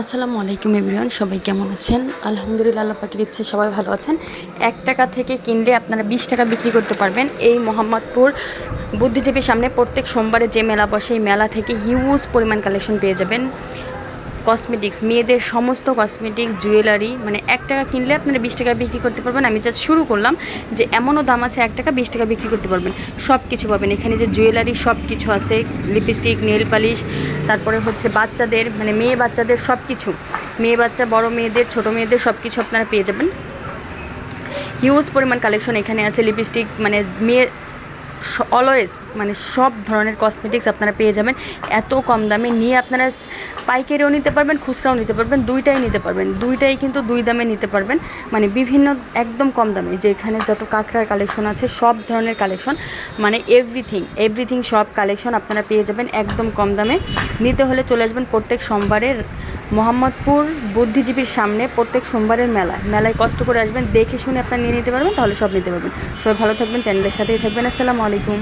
আসসালামু আলাইকুম এভরিওয়ান, সবাই কেমন আছেন? আলহামদুলিল্লাহ, আল্লাহ পাখির ইচ্ছে সবাই ভালো আছেন। এক টাকা থেকে কিনলে আপনারা বিশ টাকা বিক্রি করতে পারবেন এই মোহাম্মদপুর বুদ্ধিজীবীর সামনে প্রত্যেক সোমবারে যে মেলা বসে, এই মেলা থেকে হিউজ পরিমাণ কালেকশন পেয়ে যাবেন। কসমেটিক্স মেয়েদের সমস্ত কসমেটিক্স জুয়েলারি মানে এক টাকা কিনলে আপনারা বিশ টাকা বিক্রি করতে পারবেন। আমি জাস্ট শুরু করলাম যে এমনও দাম আছে এক টাকা বিশ টাকা বিক্রি করতে পারবেন। সব কিছু পাবেন। এখানে যে জুয়েলারি সব কিছু আছে লিপস্টিক নেল পালিশ তারপরে হচ্ছে বাচ্চাদের মানে মেয়ে বাচ্চাদের সব কিছু মেয়ে বাচ্চা, বড় মেয়েদের, ছোট মেয়েদের সব কিছু আপনারা পেয়ে যাবেন। হিউজ পরিমাণ কালেকশন এখানে আছে। লিপস্টিক মানে মেয়ে অলওয়েজ মানে সব ধরনের কসমেটিক্স আপনারা পেয়ে যাবেন। এত কম দামে নিয়ে আপনারা পাইকারিও নিতে পারবেন, খুচরাও নিতে পারবেন, দুইটাই নিতে পারবেন। দুইটাই কিন্তু দুই দামে নিতে পারবেন। মানে বিভিন্ন একদম কম দামে যে এখানে যত কাঁকড়ার কালেকশন আছে, সব ধরনের কালেকশন মানে এভরিথিং এভরিথিং সব কালেকশন আপনারা পেয়ে যাবেন একদম কম দামে। নিতে হলে চলে আসবেন প্রত্যেক সোমবারের মোহাম্মদপুর বুদ্ধিজীবীর সামনে, প্রত্যেক সোমবারের মেলা মেলায় কষ্ট করে আসবেন, দেখে শুনে আপনারা নিয়ে নিতে পারবেন, তাহলে সব নিতে পারবেন। সবাই ভালো থাকবেন, চ্যানেলের সাথেই থাকবেন। আসসালামু আলাইকুম।